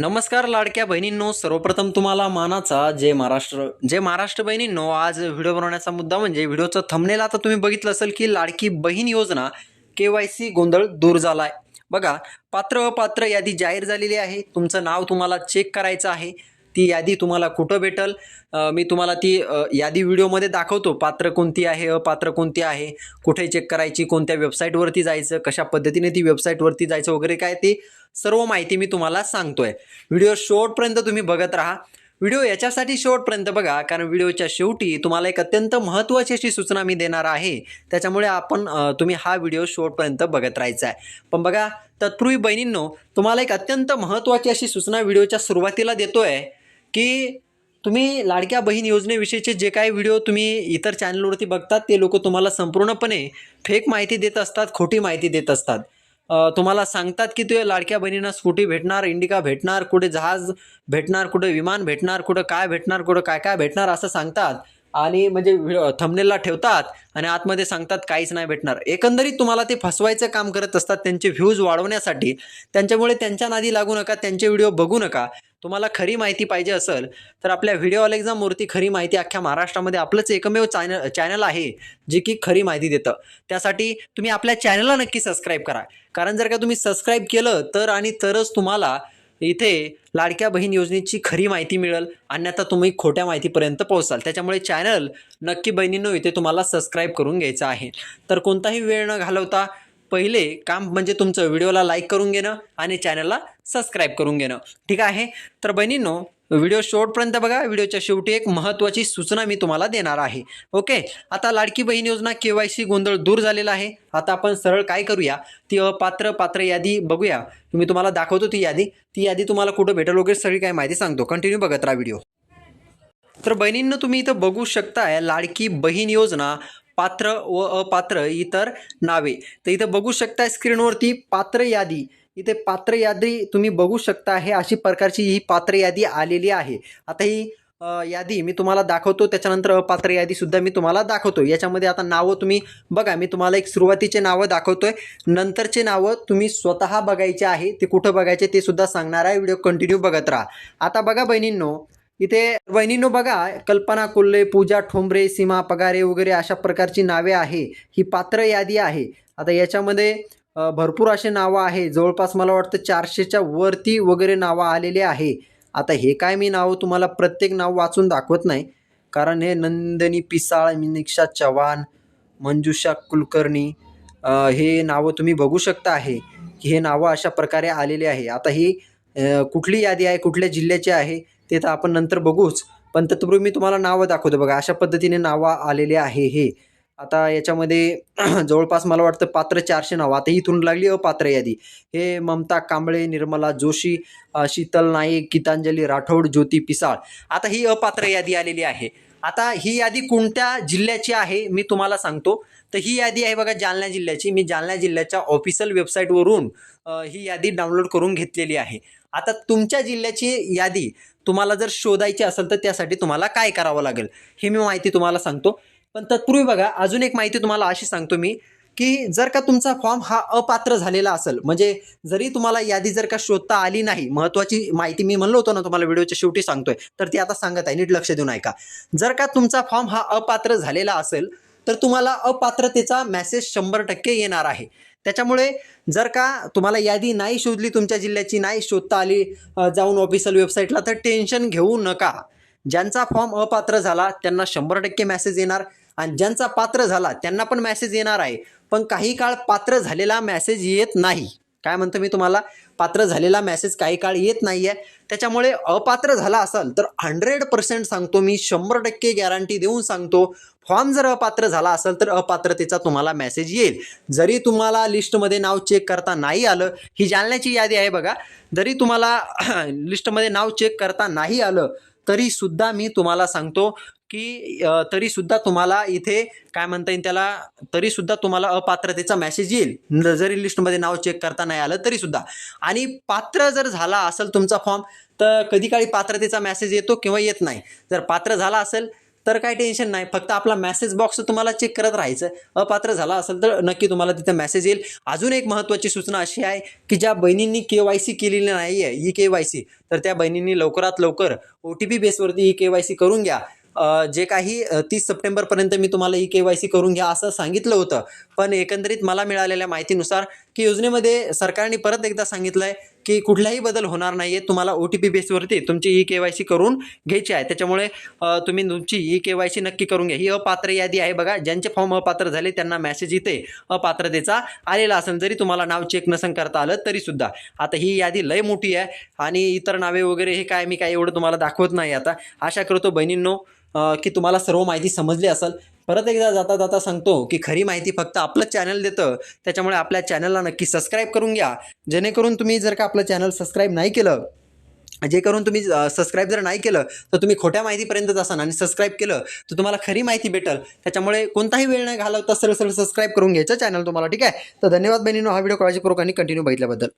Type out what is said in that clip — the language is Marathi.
नमस्कार लाडक्या बहिणींनो सर्वप्रथम तुम्हाला मानाचा जय महाराष्ट्र. जय महाराष्ट्र बहिणींनो आज व्हिडिओ बनवण्याचा मुद्दा म्हणजे व्हिडिओचं थंबनेल आता तुम्ही बघितलं असेल की लाडकी बहीण योजना के वाय सी गोंधळ दूर झाला आहे बघा पात्र अपात्र यादी जाहीर झालेली आहे. तुमचं नाव तुम्हाला चेक करायचं आहे. ती यादी तुम्हाला कुठं भेटल? मी तुम्हाला ती यादी व्हिडिओमध्ये दाखवतो. पात्र कोणती आहे अपात्र कोणती आहे कुठे चेक करायची कोणत्या वेबसाईटवरती जायचं कशा पद्धतीने ती वेबसाईटवरती जायचं वगैरे काय ती सर्व माहिती मी तुम्हाला सांगतोय. व्हिडिओ शेवटपर्यंत तुम्ही बघत राहा. व्हिडिओ याच्यासाठी शेवटपर्यंत बघा कारण व्हिडिओच्या शेवटी तुम्हाला एक अत्यंत महत्त्वाची अशी सूचना मी देणार आहे. त्याच्यामुळे आपण तुम्ही हा व्हिडिओ शेवटपर्यंत बघत राहायचा आहे पण बघा तत्पूर्वी बहिणींनो तुम्हाला एक अत्यंत महत्त्वाची अशी सूचना व्हिडिओच्या सुरुवातीला देतोय. की तुम्ही लाडक्या बहीण योजनेविषयीचे जे काही व्हिडिओ तुम्ही इतर चॅनलवरती बघतात ते लोक तुम्हाला संपूर्णपणे फेक माहिती देत असतात खोटी माहिती देत असतात. तुम्हाला सांगतात की ते लाडक्या बहिणींना स्कूटी भेटणार इंडिका भेटणार कुठे जहाज भेटणार कुठे विमान भेटणार कुठं काय भेटणार कुठं काय काय भेटणार असं सांगतात. आणि म्हणजे थंबनेलला ठेवतात आणि आतमध्ये सांगतात काहीच नाही भेटणार. एकंदरीत तुम्हाला ते फसवायचं काम करत असतात त्यांचे व्ह्यूज वाढवण्यासाठी. त्यांच्यामुळे त्यांच्या नादी लागू नका त्यांचे व्हिडिओ बघू नका. तुम्हाला खरी माहिती पाहिजे असेल तर आपल्या व्हिडिओ अलेक्झा मूर्ती खरी माहिती अख्ख्या महाराष्ट्रामध्ये आपलंच एकमेव चॅनल चॅनल आहे जे की खरी माहिती देतं. त्यासाठी तुम्ही आपल्या चॅनलला नक्की सबस्क्राईब करा. कारण जर का तुम्ही सबस्क्राईब केलं तर आणि तरच तुम्हाला इथे लाडक्या बहीण योजनेची खरी माहिती मिळेल. अन्यथा तुम्ही खोट्या माहितीपर्यंत पोहोचाल. त्याच्यामुळे चॅनल नक्की बहिणींनो इथे तुम्हाला सबस्क्राईब करून घ्यायचं आहे. तर कोणताही वेळ न घालवता पहिले काम म्हणजे तुमचं व्हिडिओला लाईक करून घेणं आणि चॅनलला सबस्क्राईब करून घेणं. ठीक आहे? तर बहिणींनो व्हिडिओ शेवटपर्यंत बघा. व्हिडिओच्या शेवटी एक महत्त्वाची सूचना मी तुम्हाला देणार आहे. ओके? आता लाडकी बहीण योजना के वाय सी गोंधळ दूर झालेला आहे. आता आपण सरळ काय करूया? ती अपात्र पात्र यादी बघूया. मी तुम्हाला दाखवतो ती यादी. ती यादी तुम्हाला कुठं भेटेल वगैरे सगळी काय माहिती सांगतो. कंटिन्यू बघत राहा व्हिडिओ. तर बहिणींना तुम्ही इथं बघू शकताय लाडकी बहीण योजना पात्र व अपात्र इतर नावे. तर इथं बघू शकताय स्क्रीनवरती पात्र यादी. इथे पात्र यादी तुम्ही बघू शकता हे अशी प्रकारची ही पात्र यादी आलेली आहे. आता ही यादी मी तुम्हाला दाखवतो. त्याच्यानंतर अपात्र यादीसुद्धा मी तुम्हाला दाखवतो याच्यामध्ये आता नावं तुम्ही बघा. मी तुम्हाला एक सुरुवातीचे नावं दाखवतोय. नंतरचे नावं तुम्ही स्वतः बघायचे आहे. ते कुठं बघायचे ते सुद्धा सांगणार आहे. व्हिडिओ कंटिन्यू बघत राहा. आता बघा बहिणींनो इथे बहिणींनो बघा कल्पना कोल्हे पूजा ठोंबरे सीमा पगारे वगैरे अशा प्रकारची नावे आहे. ही पात्र यादी आहे. आता याच्यामध्ये भरपूर असे नावं आहे. जवळपास मला वाटतं चारशेच्या वरती वगैरे नावं आलेले आहे. आता हे काय मी नावं तुम्हाला प्रत्येक नाव वाचून दाखवत नाही. कारण हे नंदनी पिसाळ मिनिक्षा चव्हाण मंजुषा कुलकर्णी हे नावं तुम्ही बघू शकता आहे की हे नावं अशा प्रकारे आलेले आहे. आता ही कुठली यादी आहे कुठल्या जिल्ह्याची आहे ते तर आपण नंतर बघूच. पण तत्पूर्वी मी तुम्हाला नावं दाखवतो बघा. अशा पद्धतीने नावं आलेले आहे हे. आता याच्यामध्ये जवळपास मला वाटतं पात्र चारशे नावं. आता इथून लागली अपात्र यादी. हे ममता कांबळे निर्मला जोशी शीतल नाईक गीतांजली राठोड ज्योती पिसाळ. आता ही अपात्र यादी आलेली आहे. आता ही यादी कोणत्या जिल्ह्याची आहे मी तुम्हाला सांगतो. तर ही यादी आहे बघा जालना जिल्ह्याची. मी जालना जिल्ह्याच्या ऑफिशियल वेबसाईटवरून ही यादी डाउनलोड करून घेतलेली आहे. आता तुमच्या जिल्ह्याची यादी तुम्हाला जर शोधायची असेल तर त्यासाठी तुम्हाला काय करावं लागेल हे मी माहिती तुम्हाला सांगतो. पण तत्पूर्वी बघा अजून एक माहिती तुम्हाला अशी सांगतो मी की जर का तुमचा फॉर्म हा अपात्र झालेला असेल म्हणजे जरी तुम्हाला यादी जर का शोधता आली नाही महत्त्वाची माहिती मी म्हणलो होतो ना तुम्हाला व्हिडिओच्या शेवटी सांगतोय तर ती आता सांगत आहे नीट लक्ष देऊन ऐका. जर का तुमचा फॉर्म हा अपात्र झालेला असेल तर तुम्हाला अपात्रतेचा मेसेज शंभर टक्के येणार आहे. त्याच्यामुळे जर का तुम्हाला यादी नाही शोधली तुमच्या जिल्ह्याची नाही शोधता आली जाऊन ऑफिशियल वेबसाईटला तर टेन्शन घेऊ नका. ज्यांचा फॉर्म अपात्र झाला त्यांना शंभर टक्के मॅसेज येणार. आणि ज्यांचा पात्र झाला त्यांना पण मॅसेज येणार आहे. पण काही काळ पात्र झालेला मॅसेज येत नाही. काय म्हणतो मी तुम्हाला? पात्र झालेला मॅसेज काही काळ येत नाही आहे त्याच्यामुळे अपात्र झाला असाल तर हंड्रेड पर्सेंट सांगतो मी शंभर टक्के गॅरंटी देऊन सांगतो. फॉर्म जर अपात्र झाला असेल तर अपात्रतेचा तुम्हाला मेसेज येईल. जरी तुम्हाला लिस्टमध्ये नाव चेक करता नाही आलं ही जालन्याची यादी आहे बघा. जरी तुम्हाला लिस्टमध्ये नाव चेक करता नाही आलं तरी सुद्धा मी तुम्हाला सांगतो की तरीसुद्धा तरी सुद्धा तुम्हाला इथे काय म्हणता येईल त्याला तरी सुद्धा तुम्हाला अपात्रतेचा मेसेज येईल. न- जरी लिस्टमध्ये नाव चेक करता नाही आलं तरी सुद्धा आणि पात्र जर झाला असेल तुमचा फॉर्म तर कधी काळी पात्रतेचा मेसेज येतो किंवा येत नाही. जर पात्र झाला असेल तर काही टेन्शन नाही. फक्त आपला मेसेज बॉक्स तुम्हाला चेक करत राहायचं. अपात्र झाला असेल तर नक्की तुम्हाला तिथं मेसेज येईल. अजून एक महत्त्वाची सूचना अशी आहे की ज्या बहिणींनी के वाय सी केलेली नाही आहे ई के वाय सी तर त्या बहिणींनी लवकरात लवकर ओ टी पी बेसवरती ई के वाय सी करून घ्या. जे काही तीस सप्टेंबरपर्यंत मी तुम्हाला ई के वाय सी करून घ्या असं सांगितलं होतं. पण एकंदरीत मला मिळालेल्या माहितीनुसार की योजनेमध्ये सरकारने परत एकदा सांगितलं आहे की कुठलाही बदल होणार नाही आहे तुम्हाला ओ टी पी बेसवरती तुमची ई के वाय सी करून घ्यायची आहे. त्याच्यामुळे तुम्ही तुमची ई के वाय सी नक्की करून घ्या. ही अपात्र यादी आहे बघा. ज्यांचे फॉर्म अपात्र झाले त्यांना मेसेज इथे अपात्रतेचा आलेला असेल. जरी तुम्हाला नाव चेक नसन करता आलं तरी सुद्धा. आता ही यादी लय मोठी आहे आणि इतर नावे वगैरे हे काय मी काय एवढं तुम्हाला दाखवत नाही आता. आशा करतो बहिणींनो की तुम्हाला सर्व माहिती समजली असेल. परत एकदा जाता जाता सांगतो की खरी माहिती फक्त आपलं चॅनल देतं. त्याच्यामुळे आपल्या चॅनलला नक्की सबस्क्राईब करून घ्या. जेणेकरून तुम्ही जर का आपलं चॅनल सबस्क्राईब नाही केलं जे करून तुम्ही सबस्क्राईब जर नाही केलं तर तुम्ही खोट्या माहितीपर्यंत असाल आणि सबस्क्राईब केलं तर तुम्हाला खरी माहिती भेटेल. त्याच्यामुळे कोणताही वेळ नाही घालवता सरळ सरळ सबस्क्राईब करून घ्यायचं चॅनल तुम्हाला ठीक आहे? तर धन्यवाद बहिणीनो हा व्हिडिओ काळजीपूर्वक आणि कंटिन्यू बघितल्याबद्दल.